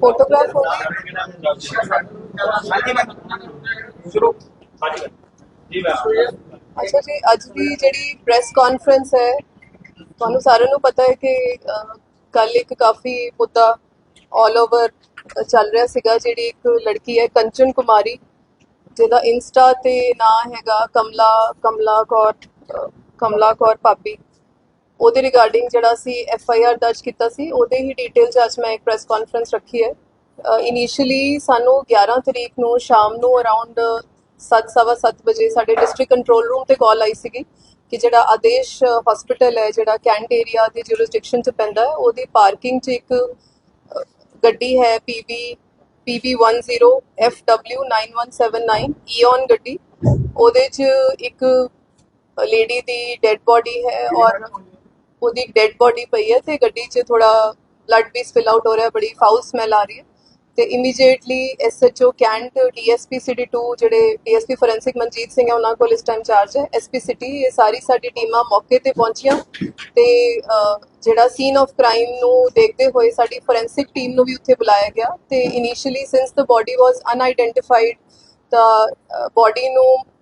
Photograph ਹੋ ਗਈ ਸ਼ੁਰੂ ਹਾਂਜੀ ਜੀ ਮੈਮ ਅੱਛਾ ਜੀ ਅੱਜ ਦੀ ਜਿਹੜੀ ਪ੍ਰੈਸ ਕਾਨਫਰੰਸ ਹੈ ਤੁਹਾਨੂੰ ਸਾਰਿਆਂ ਨੂੰ ਪਤਾ ਹੈ ਕਿ ਕੱਲ ਇੱਕ ਕਾਫੀ ਮੁੱਦਾ 올 ਓਵਰ ਚੱਲ ਰਿਹਾ ਸੀਗਾ ਜਿਹੜੀ ਇੱਕ ਲੜਕੀ ਹੈ ਕੰਚਨ ਕੁਮਾਰੀ ਜਿਹਦਾ ਇੰਸਟਾ ਤੇ ਨਾਂ ਹੈਗਾ ਕਮਲਾ ਕਮਲਾ ਕੌਰ ਕਮਲਾ ਕੌਰ ਪਾਪੀ ਉਹਦੇ ਰਿਗਾਰਡਿੰਗ ਜਿਹੜਾ ਸੀ ਐਫ ਆਈ ਆਰ ਦਰਜ ਕੀਤਾ ਸੀ, ਉਹਦੇ ਹੀ ਡਿਟੇਲ 'ਚ ਅੱਜ ਮੈਂ ਇੱਕ ਪ੍ਰੈਸ ਕਾਨਫਰੰਸ ਰੱਖੀ ਹੈ। ਇਨੀਸ਼ੀਅਲੀ ਸਾਨੂੰ 11 ਤਰੀਕ ਨੂੰ ਸ਼ਾਮ ਨੂੰ ਅਰਾਊਂਡ 7:30 ਵਜੇ ਸਾਡੇ ਡਿਸਟ੍ਰਿਕਟ ਕੰਟਰੋਲ ਰੂਮ ਤੇ ਕਾਲ ਆਈ ਸੀਗੀ ਕਿ ਜਿਹੜਾ ਆਦੇਸ਼ ਹਸਪੀਟਲ ਹੈ, ਜਿਹੜਾ ਕੈਂਟ ਏਰੀਆ ਦੀ ਜੁਰਿਸਡਿਕਸ਼ਨ 'ਚ ਪੈਂਦਾ ਹੈ, ਉਹਦੀ ਪਾਰਕਿੰਗ 'ਚ ਇੱਕ ਗੱਡੀ ਹੈ PB PB10 FW9179 ਈਓਨ ਗੱਡੀ। ਉਹਦੇ 'ਚ ਇੱਕ ਲੇਡੀ ਦੀ ਡੈੱਡ ਬੋਡੀ ਹੈ ਔਰ ਉਹਦੀ ਡੈੱਡ ਬੋਡੀ ਪਈ ਹੈ ਤੇ ਗੱਡੀ 'ਚ ਥੋੜਾ ਬਲੱਡ ਵੀ ਸਪਿਲ ਆਊਟ ਹੋ ਰਿਹਾ, ਬੜੀ ਫਾਊਲ ਸਮੈਲ ਆ ਰਹੀ ਹੈ। ਤੇ immediately SHO cantt DSP city 2 ਜਿਹੜੇ ਡੀਐਸਪੀ ਫੋਰੈਂਸਿਕ ਮਨਜੀਤ ਸਿੰਘ ਹੈ, ਉਹਨਾਂ ਕੋਲ ਇਸ ਟਾਈਮ ਚਾਰਜ ਹੈ। ਐਸਪੀ ਸਿਟੀ ਇਹ ਸਾਰੀ ਸਾਡੀ ਟੀਮਾਂ ਮੌਕੇ ਤੇ ਪਹੁੰਚੀਆਂ ਤੇ ਜਿਹੜਾ ਸੀਨ ਆਫ ਕ੍ਰਾਈਮ ਨੂੰ ਦੇਖਦੇ ਹੋਏ ਸਾਡੀ ਫੋਰੈਂਸਿਕ ਟੀਮ ਨੂੰ ਵੀ ਉੱਥੇ ਬੁਲਾਇਆ ਗਿਆ ਤੇ initially since the body was unidentified ਤਾਂ ਬੋਡੀ ਨੂੰ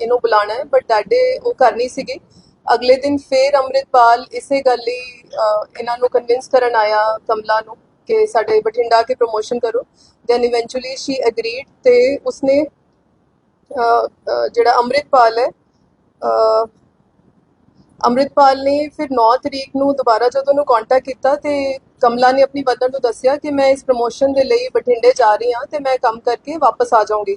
ਇਹਨੂੰ ਬੁਲਾਣਾ ਹੈ ਬਟ ਦੈਟ ਡੇ ਉਹ ਕਰ ਨਹੀਂ ਸੀਗੀ। ਅਗਲੇ ਦਿਨ ਫੇਰ ਅੰਮ੍ਰਿਤਪਾਲ ਇਸੇ ਗੱਲ ਲਈ ਇਹਨਾਂ ਨੂੰ ਕਨਵਿੰਸ ਕਰਨ ਆਇਆ ਕਮਲਾ ਨੂੰ ਕਿ ਸਾਡੇ ਬਠਿੰਡਾ ਕੇ ਪ੍ਰੋਮੋਸ਼ਨ ਕਰੋ। ਦੈਨ ਇਵੈਂਚੁਅਲੀ ਸ਼ੀ ਐਗਰੀਡ ਤੇ ਉਸਨੇ ਜਿਹੜਾ ਅੰਮ੍ਰਿਤਪਾਲ ਹੈ ਅ, ਅੰਮ੍ਰਿਤਪਾਲ ਨੇ ਫਿਰ 9 ਤਰੀਕ ਨੂੰ ਦੁਬਾਰਾ ਜਦੋਂ ਉਹਨੂੰ ਕੰਟੈਕਟ ਕੀਤਾ ਤੇ ਕਮਲਾ ਨੇ ਆਪਣੀ ਮਦਰ ਨੂੰ ਦੱਸਿਆ ਕਿ ਮੈਂ ਇਸ ਪ੍ਰੋਮੋਸ਼ਨ ਦੇ ਲਈ ਬਠਿੰਡੇ ਜਾ ਰਹੀ ਹਾਂ ਤੇ ਮੈਂ ਕੰਮ ਕਰਕੇ ਵਾਪਸ ਆ ਜਾਊਂਗੀ।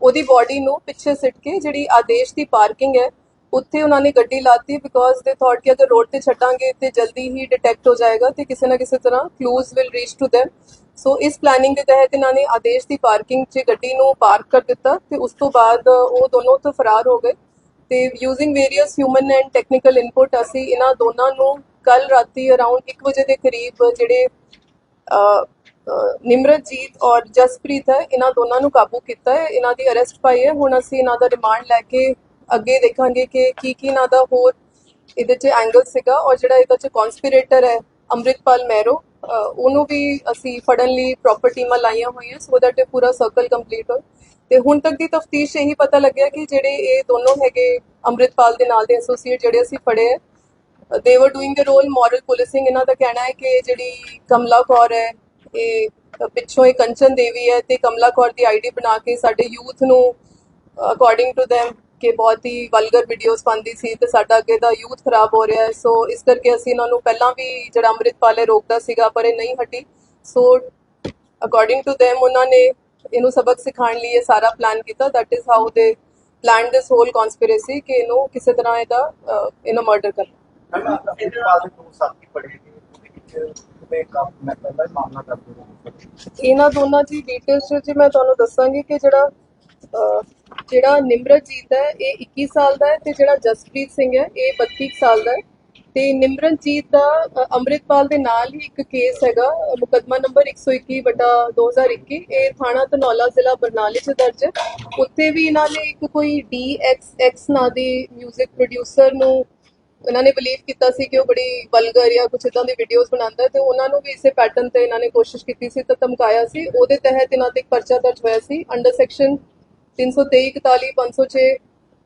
ਉਹਦੀ ਬਾਡੀ ਨੂੰ ਪਿੱਛੇ ਸਿੱਟ ਕੇ ਜਿਹੜੀ ਆਦੇਸ਼ ਦੀ ਪਾਰਕਿੰਗ ਹੈ, ਉੱਥੇ ਉਹਨਾਂ ਨੇ ਗੱਡੀ ਲਾਤੀ ਬਿਕੋਜ਼ ਦੇ ਥਾਟ ਕਿ ਅਗਰ ਰੋਡ ਤੇ ਛੱਡਾਂਗੇ ਤੇ ਜਲਦੀ ਹੀ ਡਿਟੈਕਟ ਹੋ ਜਾਏਗਾ ਤੇ ਕਿਸੇ ਨਾ ਕਿਸੇ ਤਰ੍ਹਾਂ clues will reach to them. So ਇਸ ਪਲੈਨਿੰਗ ਦੇ ਤਹਿਤ ਇਹਨਾਂ ਨੇ ਆਦੇਸ਼ ਦੀ ਪਾਰਕਿੰਗ 'ਚ ਗੱਡੀ ਨੂੰ ਪਾਰਕ ਕਰ ਦਿੱਤਾ ਤੇ ਉਸ ਤੋਂ ਬਾਅਦ ਉਹ ਦੋਨੋਂ ਤੋਂ ਫਰਾਰ ਹੋ ਗਏ ਤੇ using various human and technical input ਅਸੀਂ ਇਹਨਾਂ ਦੋਨਾਂ ਨੂੰ ਕੱਲ ਰਾਤੀ ਅਰਾਊਂਡ 1 ਵਜੇ ਦੇ ਕਰੀਬ ਜਿਹੜੇ ਨਿਮਰਤਜੀਤ ਔਰ ਜਸਪ੍ਰੀਤ ਹੈ, ਇਹਨਾਂ ਦੋਨਾਂ ਨੂੰ ਕਾਬੂ ਕੀਤਾ ਹੈ, ਇਹਨਾਂ ਦੀ ਅਰੈਸਟ ਪਾਈ ਹੈ। ਹੁਣ ਅਸੀਂ ਇਹਨਾਂ ਦਾ ਰਿਮਾਂਡ ਲੈ ਕੇ ਅੱਗੇ ਦੇਖਾਂਗੇ ਕਿ ਕੀ ਕੀ ਇਹਨਾਂ ਦਾ ਹੋਰ ਇਹਦੇ 'ਚ ਐਂਗਲ ਸੀਗਾ ਔਰ ਜਿਹੜਾ ਇਹਦੇ 'ਚ ਕਨਸਪੀਰੇਟਰ ਹੈ, ਅੰਮ੍ਰਿਤਪਾਲ ਮੈਰੋ ਉਹਨੂੰ ਵੀ ਅਸੀਂ ਫੜਨ ਲਈ ਪ੍ਰੋਪਰ ਟੀਮਾਂ ਲਾਈਆਂ ਹੋਈਆਂ ਸੋ ਦੈਟ ਇਹ ਪੂਰਾ ਸਰਕਲ ਕੰਪਲੀਟ ਹੋਏ। ਤੇ ਹੁਣ ਤੱਕ ਦੀ ਤਫਤੀਸ਼ ਇਹੀ ਪਤਾ ਲੱਗਿਆ ਕਿ ਜਿਹੜੇ ਇਹ ਦੋਨੋਂ ਹੈਗੇ ਅੰਮ੍ਰਿਤਪਾਲ ਦੇ ਨਾਲ ਦੇ ਐਸੋਸੀਏਟ ਜਿਹੜੇ ਅਸੀਂ ਫੜੇ ਹੈ they were doing a role moral policing ਇਹਨਾਂ ਦਾ ਕਹਿਣਾ ਹੈ ਕਿ ਜਿਹੜੀ ਕਮਲਾ ਕੌਰ ਹੈ ਇਹ ਪਿੱਛੋਂ ਇਹ ਕੰਚਨ ਦੇਵੀ ਹੈ ਤੇ ਕਮਲਾ ਕੌਰ ਦੀ ਆਈਡੀ ਬਣਾ ਕੇ ਸਾਡੇ ਯੂਥ ਨੂੰ ਅਕੋਰਡਿੰਗ ਟੂ them ਕਿ ਬਹੁਤ ਹੀ ਵਲਗਰ ਵੀਡੀਓਜ਼ ਪਾਉਂਦੀ ਸੀ ਤੇ ਸਾਡਾ ਅੱਗੇ ਦਾ ਯੂਥ ਖਰਾਬ ਹੋ ਰਿਹਾ ਹੈ। ਸੋ ਇਸ ਕਰਕੇ ਅਸੀਂ ਇਹਨਾਂ ਨੂੰ ਪਹਿਲਾਂ ਵੀ ਜਿਹੜਾ ਅੰਮ੍ਰਿਤਪਾਲ ਹੈ ਰੋਕਦਾ ਸੀਗਾ ਪਰ ਇਹ ਨਹੀਂ ਹਟੀ। ਸੋ ਅਕੋਰਡਿੰਗ ਟੂ them ਉਹਨਾਂ ਨੇ ਇਹਨੂੰ ਸਬਕ ਸਿਖਾਉਣ ਲਈ ਇਹ ਸਾਰਾ ਪਲਾਨ ਕੀਤਾ। That is how they plan this whole conspiracy ਕਿ ਇਹਨੂੰ ਕਿਸੇ ਤਰ੍ਹਾਂ ਇਹਦਾ ਅ, ਇਹਨੂੰ ਮਰਡਰ ਕਰਨਾ। ਮੈਂ ਇਹਦੇ ਬਾਅਦ ਦੋ ਸਾਥੀ ਪੜੇਗੀ ਉਹਦੇ ਵਿੱਚ ਮੈਂ ਕੰਮ ਮੈਂ ਪਹਿਲਾਂ ਹੀ ਮਾਮਲਾ ਇਹਨਾਂ ਦੋਨਾਂ ਦੀ ਡਿਟੇਲਸ ਵਿੱਚ ਮੈਂ ਤੁਹਾਨੂੰ ਦੱਸਾਂਗੀ ਕਿ ਜਿਹੜਾ ਜਿਹੜਾ ਨਿਮਰਤਜੀਤ ਹੈ ਇਹ 21 ਸਾਲ ਦਾ ਹੈ ਤੇ ਜਿਹੜਾ ਜਸਪ੍ਰੀਤ ਸਿੰਘ ਹੈ ਇਹ 32 ਸਾਲ ਦਾ ਹੈ। ਤੇ ਨਿਮਰਤਜੀਤ ਦਾ ਅ, ਅੰਮ੍ਰਿਤਪਾਲ ਦੇ ਨਾਲ ਹੀ ਇੱਕ ਕੇਸ ਹੈਗਾ ਅ, ਮੁਕੱਦਮਾ ਨੰਬਰ 121 ਬਟਾ 2021 ਇਹ ਥਾਣਾ ਧਨੌਲਾ ਜ਼ਿਲ੍ਹਾ ਬਰਨਾਲੇ 'ਚ ਦਰਜ ਹੈ। ਉੱਥੇ ਵੀ ਇਹਨਾਂ ਨੇ ਇੱਕ ਕੋਈ DXX ਨਾਂ ਦੇ 뮤직 ਪ੍ਰੋਡਿਊਸਰ ਨੂੰ ਉਹਨਾਂ ਨੇ ਬਲੀਵ ਕੀਤਾ ਸੀ ਕਿ ਉਹ ਬੜੀ ਵਲਗਰ ਜਾਂ ਕੁਝ ਇਦਾਂ ਦੀ ਵੀਡੀਓਜ਼ ਬਣਾਉਂਦਾ ਹੈ ਤੇ ਉਹਨਾਂ ਨੂੰ ਵੀ ਇਸੇ ਪੈਟਰਨ ਤੇ ਇਹਨਾਂ ਨੇ ਕੋਸ਼ਿਸ਼ ਕੀਤੀ ਸੀ ਤਾਂ ਧਮਕਾਇਆ ਸੀ। ਉਹਦੇ ਤਹਿਤ ਇਹਨਾਂ ਤੇ ਇੱਕ ਪਰਚਾ ਦਰਜ ਹੋਇਆ ਸੀ ਅੰਡਰ ਸੈਕਸ਼ਨ 323 41 506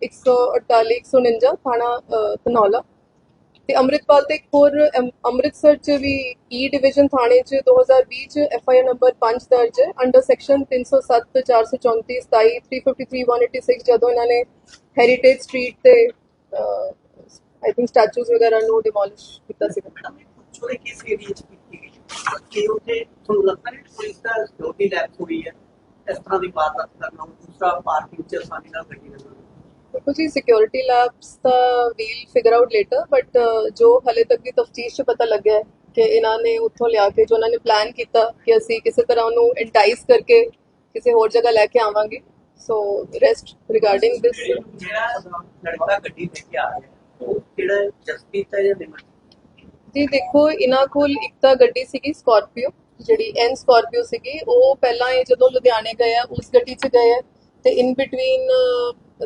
148 149 ਥਾਣਾ ਧਨੌਲਾ। ਤੇ ਅੰਮ੍ਰਿਤਪਾਲ ਤੇ ਇੱਕ ਹੋਰ ਅਮ- ਅੰਮ੍ਰਿਤਸਰ ਚ ਵੀ e ਈ ਡਿਵੀਜ਼ਨ ਥਾਣੇ ਚ 2020 ਚ ਐਫ ਆਈ ਆਰ ਨੰਬਰ 5 ਦਰਜ ਹੈ। ਅੰਡਰ ਸੈਕਸ਼ਨ 307 434 27 353 186 ਜਦੋਂ ਇਹਨਾਂ ਨੇ ਹੈਰੀਟੇਜ ਸਟਰੀਟ ਤੇ ਆਈ ਥਿੰਕ ਸਟੈਚੂਜ਼ ਵਗੈਰਾ ਨੂੰ ਡਿਮੋਲਿਸ਼ ਕੀਤਾ ਸੀ ਛੋੜੇ ਕਿਸ ਏਰੀਆ ਚ ਕੀਤੀ ਗਈ ਹੈ? ਕਿ ਉੱਥੇ ਤੁਹਾਨੂੰ ਲੱਗਦਾ ਨਹੀਂ ਪੁਲਿਸ ਦਾ ਸਿਕਿਉਰਿਟੀ ਲੈਪਸ ਹੋਈ ਹੈ ਇਸ ਤਰ੍ਹਾਂ ਦੀ ਵਾਰਦਾਤ ਕਰਨਾ ਦੂਸਰਾ ਪਾਰਕਿੰਗ ਚ ਆਸਾਨੀ ਨਾਲ ਗੱਡੀ ਲੱਗਣਾ ਦੇਖੋ ਜੀ security labs the we'll figure out later but ਜੋ ਹਲੇ ਤੱਕ ਦੀ ਤਫਤੀਸ਼ 'ਚ ਪਤਾ ਲੱਗਿਆ ਹੈ ਕਿ ਇਹਨਾਂ ਨੇ ਉੱਥੋਂ ਲਿਆ ਕੇ ਜੋ ਉਹਨਾਂ ਨੇ ਪਲਾਨ ਕੀਤਾ ਕਿ ਅਸੀਂ ਕਿਸੇ ਤਰ੍ਹਾਂ ਉਹਨੂੰ ਇੰਟਾਈਸ ਕਰਕੇ ਕਿਸੇ ਹੋਰ ਜਗ੍ਹਾ ਲੈ ਕੇ ਆਵਾਂਗੇ ਸੋ ਰੈਸਟ ਰਿਗਾਰਡਿੰਗ ਦਿਸ ਜਿਹੜਾ ਲੜਕਾ ਗੱਡੀ ਲੈ ਕੇ ਆ ਰਿਹਾ ਹੈ, ਉਹ ਕਿਹੜਾ ਜਸਪੀਤ ਹੈ ਜਾਂ ਨਿਮਰ ਜੀ ਦੇਖੋ ਇਹਨਾਂ ਕੋਲ ਇੱਕ ਤਾਂ ਗੱਡੀ ਸੀਗੀ ਸਕਾਰਪੀਓ ਜਿਹੜੀ ਐਨ ਸਕਾਰਪੀਓ ਸੀਗੀ ਉਹ ਪਹਿਲਾਂ ਇਹ ਜਦੋਂ ਲੁਧਿਆਣੇ ਗਏ ਆ ਉਸ ਗੱਡੀ 'ਚ ਗਏ ਆ ਤੇ in between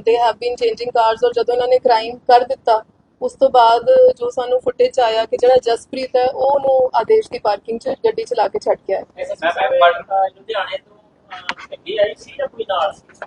they have been changing cars ਔਰ ਜਦੋਂ ਇਹਨਾਂ ਨੇ ਕ੍ਰਾਈਮ ਕਰ ਦਿੱਤਾ ਉਸ ਤੋਂ ਬਾਅਦ ਜੋ ਸਾਨੂੰ ਫੁਟੇਜ ਆਇਆ ਕਿ ਜਿਹੜਾ ਜਸਪ੍ਰੀਤ ਹੈ ਉਹ ਉਹਨੂੰ ਆਦੇਸ਼ ਦੀ ਪਾਰਕਿੰਗ 'ਚ ਗੱਡੀ ਚਲਾ ਕੇ ਛੱਡ ਕੇ ਆਇਆ। ਮੈਂ ਮੈਂ ਮਰਡਰ ਲੁਧਿਆਣੇ ਤੋਂ ਅਹ, ਗੱਡੀ ਆਈ ਸੀ ਜਾਂ ਕੋਈ ਨਾਲ? ਸੀ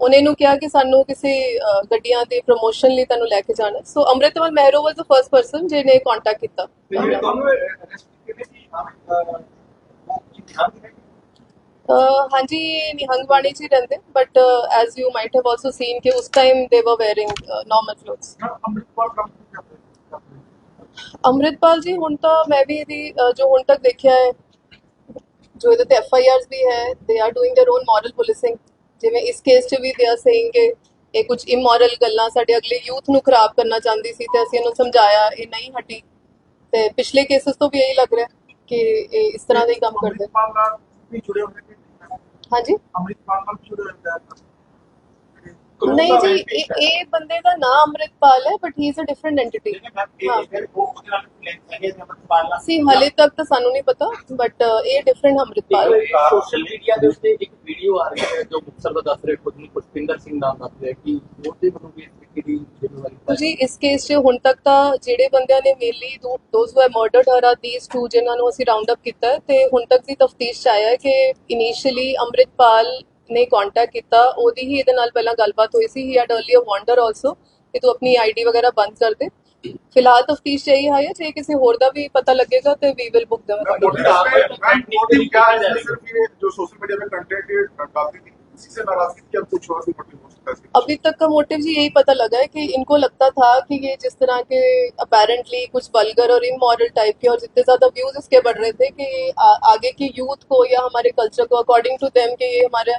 ਉਹਨੇ ਇਹਨੂੰ ਕਿਹਾ ਕਿ ਸਾਨੂੰ ਕਿਸੇ ਅ, ਗੱਡੀਆਂ ਦੇ ਪ੍ਰੋਮੋਸ਼ਨ ਲਈ ਤੁਹਾਨੂੰ ਲੈ ਕੇ ਜਾਣਾ so Amritpal Mehron was the first person ਜਿਹਨੇ ਕੰਟੈਕਟ ਕੀਤਾ ਜਿਹੜੇ ਦੋਨੋਂ ਅਰੈਸਟ ਕੀਤੇ ਸੀ ਹਾਂ ਉਹ ਕੀ ਧਿਆਨ ਦੇ ਅ, ਹਾਂਜੀ ਇਹ ਨਿਹੰਗ ਬਾਣੀ 'ਚ ਹੀ ਰਹਿੰਦੇ but as you might have also seen ਕਿ ਉਸ ਟਾਈਮ ਦੇ ਵਰ ਵੇਅਰਿੰਗ ਨਾਰਮਲ ਕਲੋਥਸ ਅੰਮ੍ਰਿਤਪਾਲ ਕੰਮ ਕਰਦੇ ਅੰਮ੍ਰਿਤਪਾਲ ਜੀ ਹੁਣ ਤਾਂ ਮੈਂ ਵੀ ਇਹਦੀ ਅ, ਜੋ ਹੁਣ ਤੱਕ ਦੇਖਿਆ ਹੈ ਜੋ ਇਹਦੇ ਤੇ ਐਫ ਆਈ ਆਰਸ ਵੀ ਹੈ they are doing their own moral policing ਜਿਵੇਂ ਇਸ ਕੇਸ 'ਚ ਵੀ ਦੇ ਆਰ ਸੇਇੰਗ ਕਿ ਇਹ ਕੁਝ ਇਮੋਰਲ ਗੱਲਾਂ ਸਾਡੇ ਅਗਲੇ ਯੂਥ ਨੂੰ ਖਰਾਬ ਕਰਨਾ ਚਾਹੁੰਦੀ ਸੀ ਤੇ ਅਸੀਂ ਇਹਨੂੰ ਸਮਝਾਇਆ ਇਹ ਨਹੀਂ ਹਟੀ। ਤੇ ਪਿਛਲੇ ਕੇਸਸ ਤੋਂ ਵੀ ਇਹੀ ਲੱਗ ਰਿਹਾ ਕਿ ਇਹ ਇਸ ਤਰ੍ਹਾਂ ਦਾ ਹੀ ਕੰਮ ਕਰਦੇ। ਅੰਮ੍ਰਿਤਪਾਲ ਨਾਲ ਵੀ ਜੁੜੇ ਹੋਏ ਨੇ? ਹਾਂਜੀ? ਅੰਮ੍ਰਿਤਪਾਲ ਨਾਲ ਵੀ ਜੁੜੇ ਹੋਏ ਨੇ? ਨਹੀਂ ਜੀ ਇਹ ਇਹ ਬੰਦੇ ਦਾ ਨਾਮ ਅੰਮ੍ਰਿਤਪਾਲ ਹੈ but he. Is a different entity ਸੀ ਹਲੇ ਤੱਕ ਤਾਂ ਸਾਨੂੰ ਨਹੀਂ ਪਤਾ ਬਟ ਇਹ ਡਿਫਰੈਂਟ ਅੰਮ੍ਰਿਤਪਾਲ। ਹੈ ਸੋਸ਼ਲ ਮੀਡੀਆ ਦੇ ਉੱਤੇ ਇੱਕ ਵੀਡੀਓ ਆ ਰਹੀ ਹੈ ਜੋ ਮੁਕਤਸਰ ਦਾ ਦੱਸ ਰਹੇ ਖੁਦ ਨੂੰ ਪੁਸ਼ਪਿੰਦਰ ਸਿੰਘ ਨਾਮ ਦੱਸ ਰਿਹਾ ਕਿ ਉਹਦੇ ਵੱਲੋਂ ਵੀ ਇਸ ਤਰੀਕੇ ਦੀ ਜ਼ਿੰਮੇਵਾਰੀ ਤੋ ਜੀ ਇਸ ਕੇਸ 'ਚ ਹੁਣ ਤੱਕ ਤਾਂ ਜਿਹੜੇ ਬੰਦਿਆਂ ਨੇ mainly those who murdered her are these two ਜਿਨ੍ਹਾਂ ਨੂੰ ਅਸੀਂ ਰਾਉਂਡ ਅਪ ਕੀਤਾ ਹੈ ਤੇ ਹੁਣ ਤੱਕ ਦੀ ਤਫਤੀਸ਼ 'ਚ ਆਇਆ ਹੈ ਕਿ ਇਨੀਸ਼ੀਅਲੀ ਅੰਮ੍ਰਿਤਪਾਲ ਨੇ ਕੰਟੈਕਟ ਕੀਤਾ ਉਹਦੀ ਹੀ ਇਹਦੇ ਨਾਲ ਪਹਿਲਾਂ ਗੱਲਬਾਤ ਹੋਈ ਸੀ he had earlier wonder also ਕਿ ਤੂੰ ਆਪਣੀ ਆਈਡੀ ਵਗੈਰਾ ਬੰਦ ਕਰ ਦੇ ਫਿਲਹਾਲ ਤਫਤੀਸ਼ 'ਚ ਇਹੀ ਹੈ ਜੇ ਕਿਸੇ ਹੋਰ ਦਾ ਵੀ ਪਤਾ ਲੱਗੇਗਾ ਤੇ we will book them accordingly. Motive क्या है सिर्फ ये जो सोशल मीडिया में कंटेंट ये डालती थी इसी से नाराजगी थी या कुछ और भी मोटिव हो सकता है अभी तक का मोटिव जी यही पता लगा है कि इनको लगता था कि ये जिस तरह के अपेरेंटली कुछ वल्गर और इमोरल टाइप के और जितने ज्यादा व्यूज इसके बढ़ रहे थे कि आ, आगे की यूथ को या हमारे कल्चर को अकॉर्डिंग टू देम कि ये हमारे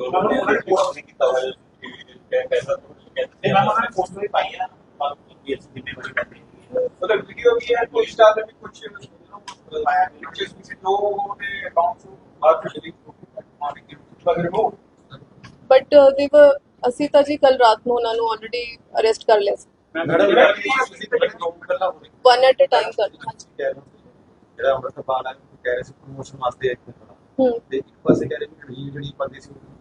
तो उन्होंने रिपोर्ट नहीं ਕੀਤਾ ਹੋਇਆ ਕਿ कैसा ਤੇ ਮੈਂ ਉਹਨਾਂ ਨੇ ਪੋਸਟ ਵੀ ਪਾਈ ਆ ਪਰ ਇਹ ਜ਼ਿੰਮੇਵਾਰੀ ਕਰਦੀ ਹੈ मतलब वीडियो भी है कोई स्टार में भी कुछ आया पिक्चर्स भी से दो ने अकाउंट से बात कर ली माने कि लग रहे हो ਬਟ ਦੇ ਅਸੀਂ ਤਾਂ ਜੀ ਕੱਲ ਰਾਤ ਨੂੰ ਉਹਨਾਂ ਨੂੰ ਆਲਰੇਡੀ ਅਰੈਸਟ ਕਰ ਲਿਆ ਸੀ मैडम मैडम ਤੁਸੀਂ ਪਹਿਲਾਂ ਦੋ ਗੱਲਾਂ ਹੋ ਰਹੀਆਂ ਵਨ ਐਟ ਅ ਟਾਈਮ ਕਰ ਹਾਂਜੀ ਕਹਿ ਰਹੇ ਹੋ ਜਿਹੜਾ ਅੰਮ੍ਰਿਤਪਾਲ ਹੈ ਉਹ ਕਹਿ ਰਹੇ ਸੀ ਪ੍ਰਮੋਸ਼ਨ ਵਾਸਤੇ ਆਇਆ ਸੀ ਹੂੰ ਤੇ ਇੱਕ ਪਾਸੇ ਕਹਿ ਰਹੇ ਵੀ ਜਿਹੜੀ ਜਿਹੜੀ ਪਾਰਟੀ ਸੀ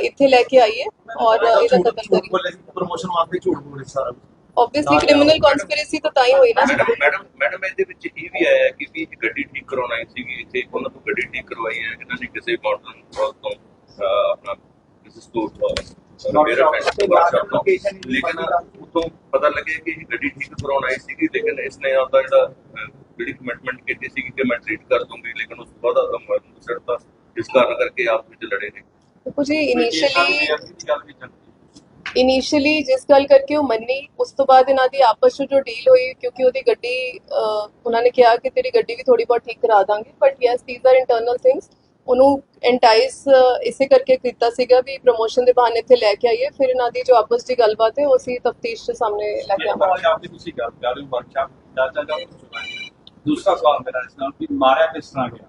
ਇੱਥੇ ਲੈ ਕੇ ਆਈਏ ਔਰ ਇਹਦਾ ਕਤਲ ਕਰੀਏ ਬੋਲੇ ਪ੍ਰਮੋਸ਼ਨ ਵਾਸਤੇ ਝੂਠ ਬੋਲੇ ਸਾਰਾ ਆਬਵੀਅਸਲੀ ਕ੍ਰਿਮੀਨਲ ਕਨਸਪੀਰੇਸੀ ਤਾਂ ਤਾਂ ਹੀ ਹੋਈ ਨਾ ਮੈਡਮ ਮੈਡਮ ਮੈਡਮ ਇਹਦੇ ਵਿੱਚ ਇਹ ਵੀ ਆਇਆ ਕਿ ਵੀ ਇੱਕ ਗੱਡੀ ਠੀਕ ਕਰਾਉਣੀ ਸੀਗੀ ਇੱਥੇ ਉਹਨਾਂ ਤੋਂ ਗੱਡੀ ਠੀਕ ਕਰਵਾਈ ਹੈ ਇਹਨਾਂ ਨੇ ਕਿਸੇ ਮਾਡਰਨ ਤੋਂ ਅਹ, ਆਪਣਾ ਕਿਸੇ ਸਟੋਰ ਤੋਂ ਮੇਰੇ friend ਤੋਂ workshop ਤੋਂ। ਲੇਕਿਨ ਉਤੋਂ ਪਤਾ ਲੱਗਿਆ ਕਿ ਇਹ ਗੱਡੀ ਠੀਕ ਕਰਾਉਣ ਆਈ ਸੀਗੀ ਲੇਕਿਨ ਇਸਨੇ ਆਪਦਾ ਜਿਹੜਾ ਅਹ, ਜਿਹੜੀ ਕਮਿਟਮੈਂਟ ਕੀਤੀ ਸੀ ਕਿ ਮੈਂ ਟ੍ਰੀਟ ਕਰ ਦੂੰਗੀ ਲੇਕਿਨ ਉਸ ਤੋਂ ਬਾਅਦ ਆਪਦਾ ਮੋਬਾਈਲ ਨੂੰ ਛੱਡਤਾ ਇਸ ਕਾਰਨ ਕਰਕੇ ਆਪਸ ਵਿੱਚ ਲੜੇ ਨੇ ਦੇਖੋ ਜੀ ਇਨੀਸ਼ੀਅਲੀ ਜਿਸ ਗੱਲ ਕਰਕੇ ਉਹ ਮੰਨੀ ਉਸ ਤੋਂ ਬਾਅਦ ਇਹਨਾਂ ਦੀ ਆਪਸ ਵਿੱਚ ਜੋ ਡੀਲ ਹੋਈ ਕਿਉਂਕਿ ਉਹਦੀ ਗੱਡੀ ਉਹਨਾਂ ਨੇ ਕਿਹਾ ਕਿ ਤੇਰੀ ਗੱਡੀ ਵੀ ਥੋੜੀ ਬਹੁਤ ਠੀਕ ਕਰਾ ਦਾਂਗੇ but yes these are internal things ਉਹਨੂੰ ਐਂਟਾਈਸ ਇਸੇ ਕਰਕੇ ਕੀਤਾ ਸੀਗਾ ਵੀ ਪ੍ਰੋਮੋਸ਼ਨ ਦੇ ਬਹਾਨੇ ਇੱਥੇ ਲੈ ਕੇ ਆਈਏ ਫਿਰ ਇਹਨਾਂ ਦੀ ਜੋ ਆਪਸ ਦੀ ਗੱਲਬਾਤ ਹੈ ਉਹ ਅਸੀਂ ਤਫਤੀਸ਼ ਦੇ ਸਾਹਮਣੇ ਲੈ ਕੇ ਆਵਾਂਗੇ ਪੰਜਾਬ ਦੀ ਤੁਸੀਂ ਗੱਲ ਕਰ ਰਹੇ ਹੋ ਵਰਕਸ਼ਾਪ ਦਾ ਜਾਂ ਦੂਸਰਾ ਸਵਾਲ ਮੇਰਾ ਇਸ ਨਾਲ ਵੀ ਮਾਰਿਆ ਕਿਸ ਤਰ੍ਹਾਂ ਗਿਆ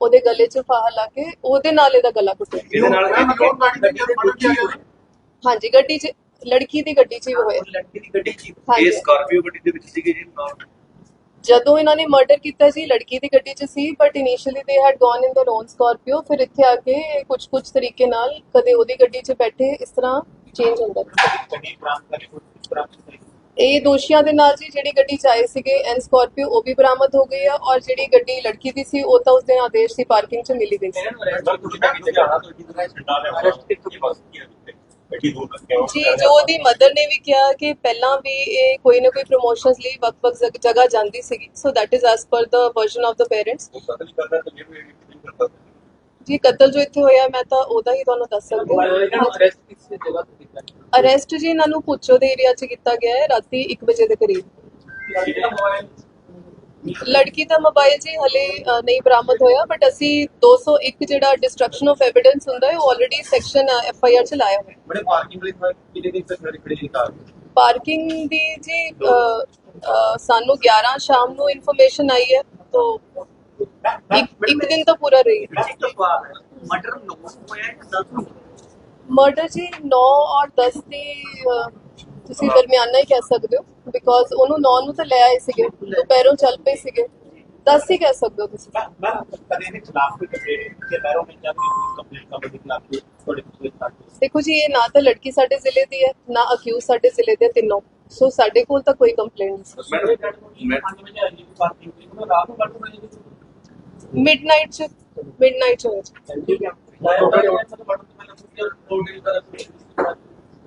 ਉਹਦੇ ਗਲੇ 'ਚ ਫਾਹਾ ਲਾ ਕੇ ਉਹਦੇ ਨਾਲ ਇਹਦਾ ਗਲਾ ਘੁੱਟਿਆ ਇਹਦੇ ਨਾਲ मैम अकाउंट गाड़ी में मर्डर किया गया ਹਾਂਜੀ ਗੱਡੀ 'ਚ ਲੜਕੀ ਦੀ ਗੱਡੀ 'ਚ ਹੀ ਹੋਇਆ ਲੜਕੀ ਦੀ ਗੱਡੀ ਚ ਇਹ ਹਾਂਜੀ ਸਕਾਰਪੀਓ ਗੱਡੀ ਦੇ ਵਿੱਚ ਸੀਗੇ ਜੀ ਨਾਲ ਜਦੋਂ ਇਹਨਾਂ ਨੇ ਮਰਡਰ ਕੀਤਾ ਸੀ ਲੜਕੀ ਦੀ ਗੱਡੀ 'ਚ ਸੀ but initially they had gone in their own Scorpio ਫਿਰ ਇੱਥੇ ਆ ਕੇ ਕੁਝ ਕੁਝ ਤਰੀਕੇ ਨਾਲ ਕਦੇ ਉਹਦੀ ਗੱਡੀ 'ਚ ਬੈਠੇ ਇਸ ਤਰ੍ਹਾਂ ਚੇਂਜ ਹੁੰਦਾ ਰਿਹਾ। ਇਹ ਦੋਸ਼ੀਆਂ ਦੇ ਨਾਲ ਜੀ ਜਿਹੜੀ ਗੱਡੀ 'ਚ ਸੀਗੇ ਐਨ ਸਕਾਰਪੀਓ, ਉਹ ਵੀ ਬਰਾਮਦ ਹੋ ਗਈ ਆ ਔਰ ਜਿਹੜੀ ਗੱਡੀ ਲੜਕੀ ਦੀ ਸੀ, ਉਹ ਤਾਂ ਉਸ ਦਿਨ ਆਦੇਸ਼ ਦੀ ਪਾਰਕਿੰਗ 'ਚ ਮਿਲੀ ਗਈ ਸੀ। ਜੀ, ਜੋ ਉਹਦੀ ਮਦਰ ਨੇ ਵੀ ਕਿਹਾ ਕਿ ਪਹਿਲਾਂ ਵੀ ਇਹ ਕੋਈ ਨਾ ਕੋਈ ਪ੍ਰੋਮੋਸ਼ਨਸ ਲਈ ਵੱਖ-ਵੱਖ ਜਗ- ਜਗ੍ਹਾ ਜਾਂਦੀ ਸੀਗੀ। ਸੋ that is as per the version of the parents ਕਤਲ ਜੀ, ਕਤਲ ਜੋ ਇੱਥੇ ਹੋਇਆ, ਮੈਂ ਤਾਂ ਉਹਦਾ ਹੀ ਤੁਹਾਨੂੰ ਦੱਸ ਸਕਦੀ ਹਾਂ। ਅਰੈਸਟ ਕਿਸ ਜਗ੍ਹਾ ਤੋਂ ਕੀਤਾ? ਅਰੈਸਟ ਜੀ ਇਹਨਾਂ ਨੂੰ ਪੁੱਛੋ ਦੇ ਏਰੀਆ 'ਚ ਕੀਤਾ ਗਿਆ ਹੈ ਰਾਤੀ 1 ਵਜੇ ਦੇ ਕਰੀਬ। ਲੜਕੀ ਦਾ ਮੋਬਾਈਲ ਜੀ ਹਲੇ ਅ, ਨਹੀਂ ਬਰਾਮਦ ਹੋਇਆ ਬਟ ਅਸੀਂ 201 ਜਿਹੜਾ ਡਿਸਟਰਕਸ਼ਨ ਆਫ ਐਵੀਡੈਂਸ ਹੁੰਦਾ ਹੈ ਉਹ already section F I R 'ਚ ਲਾਇਆ ਹੋਇਆ। ਬੜੇ ਪਾਰਕਿੰਗ ਲਈ ਕਿੰਨੇ ਦਿਨ ਤੱਕ ਖੜੀ ਖੜੀ ਕਾਰ ਪਾਰਕਿੰਗ ਦੀ ਜੀ ਅ, ਅ, ਸਾਨੂੰ 11 ਸ਼ਾਮ ਨੂੰ ਇਨਫੋਰਮੇਸ਼ਨ ਆਈ ਹੈ तो ਇੱਕ ਇੱਕ ਦਿਨ ਤਾਂ ਪੂਰਾ ਰਹੀ ਇੱਕ ਹੈ ਮਰਡਰ ਨੋ ਹੋਇਆ ਹੈ ਕਿ 10 ਨੂੰ? ਮਰਡਰ ਜੀ 9 ਔਰ 10 ਦੇ ਤੁਸੀਂ ਦਰਮਿਆਨਾ ਹੀ ਕਹਿ ਸਕਦੇ ਹੋ ਬਿਕੋਜ਼ ਉਹਨੂੰ 9 ਨੂੰ ਤਾਂ ਲੈ ਆਏ ਸੀਗੇ ਦੁਪਹਿਰੋਂ ਚੱਲ ਪਏ ਸੀਗੇ। 10 ਹੀ ਕਹਿ ਸਕਦੇ ਹੋ ਤੁਸੀਂ। ਮੈਂ ਕਦੇ ਨਹੀਂ ਖਿਲਾਫ ਕੋਈ ਕਿ ਪੈਰੋਂ ਮੈਂ ਜਦ ਕੰਪਲੇਂਟ ਕਰਨ ਦੇ ਖਿਲਾਫ ਤੁਹਾਡੇ ਕੋਲ ਦੇਖੋ ਜੀ ਇਹ ਨਾ ਤਾਂ ਲੜਕੀ ਸਾਡੇ ਜ਼ਿਲ੍ਹੇ ਦੀ ਹੈ ਨਾ ਅਕਿਊਜ਼ ਸਾਡੇ ਜ਼ਿਲ੍ਹੇ ਦੇ ਤਿੰਨੋਂ। ਸੋ ਸਾਡੇ ਕੋਲ ਤਾਂ ਕੋਈ ਕੰਪਲੇਂਟ ਨਹੀਂ ਮੈਂ ਮਿਡਨਾਈਟ ਚ ਮਿਡਨਾਈਟ ਚ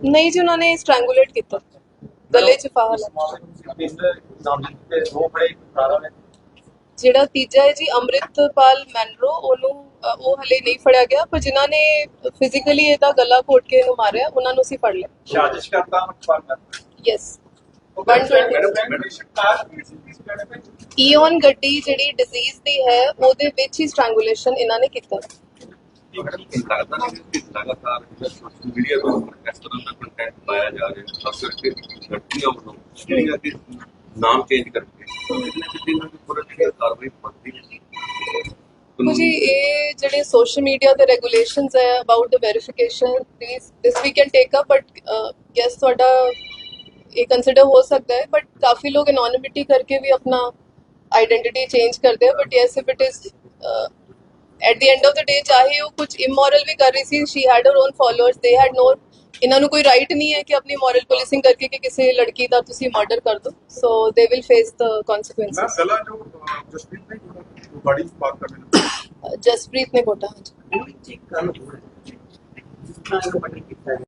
ਨਹੀਂ ਜੀ ਉਹਨਾਂ ਨੇ ਸਟ੍ਰੈਂਗੂਲੇਟ ਕੀਤਾ। ਗਲੇ ਚ ਫਾਹਾ ਲਾ ਨਾਮ ਤੇ ਦੋ ਬੜੇ ਕਾਰਾਂ ਨੇ ਜਿਹੜਾ ਤੀਜਾ ਹੈ ਜੀ ਅੰਮ੍ਰਿਤਪਾਲ ਮੈਨਰੋ ਉਹਨੂੰ ਅ, ਉਹ ਹਲੇ ਨਹੀਂ ਫੜਿਆ ਗਿਆ ਪਰ ਜਿਨ੍ਹਾਂ ਨੇ ਫਿਜ਼ੀਕਲੀ ਇਹਦਾ ਗਲਾ ਘੋਟ ਕੇ ਇਹਨੂੰ ਮਾਰਿਆ ਉਹਨਾਂ ਨੂੰ ਅਸੀਂ ਫੜ ਲਿਆ। ਸਾਜ਼ਿਸ਼ ਕਰਤਾ ਯੈਸ 120 ਈਓਨ ਗੱਡੀ ਜਿਹੜੀ ਡਿਜ਼ੀਜ਼ ਦੀ ਹੈ ਉਹਦੇ ਵਿੱਚ ਹੀ ਸਟ੍ਰੈਂਗੂਲੇਸ਼ਨ ਇਹਨਾਂ ਨੇ ਕੀਤਾ। ਲਗਾਤਾਰ ਸੋਸ਼ਲ ਮੀਡੀਆ ਤੋਂ ਇਸ ਤਰ੍ਹਾਂ ਦਾ ਕੰਟੈਂਟ ਪਾਇਆ ਜਾ ਰਿਹਾ ਹੈ ਖਾਸ ਕਰਕੇ ਲੜਕੀਆਂ ਵੱਲੋਂ ਜਿਹੜੀਆਂ ਕਿ ਨਾਮ ਚੇਂਜ ਕਰਕੇ ਇਹਨਾਂ ਕਿਤੇ ਨਾ ਕਿਤੇ ਪੂਰਾ ਜਿਹੜੀ ਕਾਰਵਾਈ ਬਣਦੀ ਹੈ ਜੀ ਇਹ ਜਿਹੜੇ ਸੋਸ਼ਲ ਮੀਡੀਆ ਦੇ ਰੈਗੂਲੇਸ਼ਨਸ ਹੈ about the verification this this we can take up but yes ਤੁਹਾਡਾ ਇਹ ਕੰਸੀਡਰ ਹੋ ਸਕਦਾ ਹੈ ਬਟ ਕਾਫੀ ਲੋਕ ਐਨੋਨਿਮਿਟੀ ਕਰਕੇ ਵੀ ਆਪਣਾ ਆਇਡੈਂਟੀਟੀ ਚੇਂਜ ਕਰਦੇ ਆ but yes if it is at the end of the day ਚਾਹੇ ਉਹ ਕੁਝ ਇਮੋਰਲ ਵੀ ਕਰ ਰਹੀ ਸੀ she had her own followers ਦੇ ਹੈਡ ਨੋ ਇਹਨਾਂ ਨੂੰ ਕੋਈ ਰਾਈਟ ਨਹੀਂ ਹੈ ਕਿ ਆਪਣੀ ਮੋਰਲ ਪੁਲਿਸਿੰਗ ਕਰਕੇ ਕਿ ਕਿਸੇ ਲੜਕੀ ਦਾ ਤੁਸੀਂ ਮਰਡਰ ਕਰ ਦੋ। ਸੋ ਦੇ ਵਿਲ ਫੇਸ ਦ ਮੈਂ ਕਨਸੀਕੁਐਂਸਸ ਪਹਿਲਾਂ ਜੋ ਜਸਪ੍ਰੀਤ ਨੇ ਗਾੜੀ ਪਾਰ ਕਰਨੇ ਜਸਪ੍ਰੀਤ ਨੇ ਕੋਟਾ ਹਾਂਜੀ। ਮੈਨੂੰ ਇੱਕ ਚੀਜ਼ ਗੱਲ ਹੋਰ ਹੈ ਜਿਸ ਤਰ੍ਹਾਂ ਇਹ ਮਰਡਰ ਕੀਤਾ ਹੈ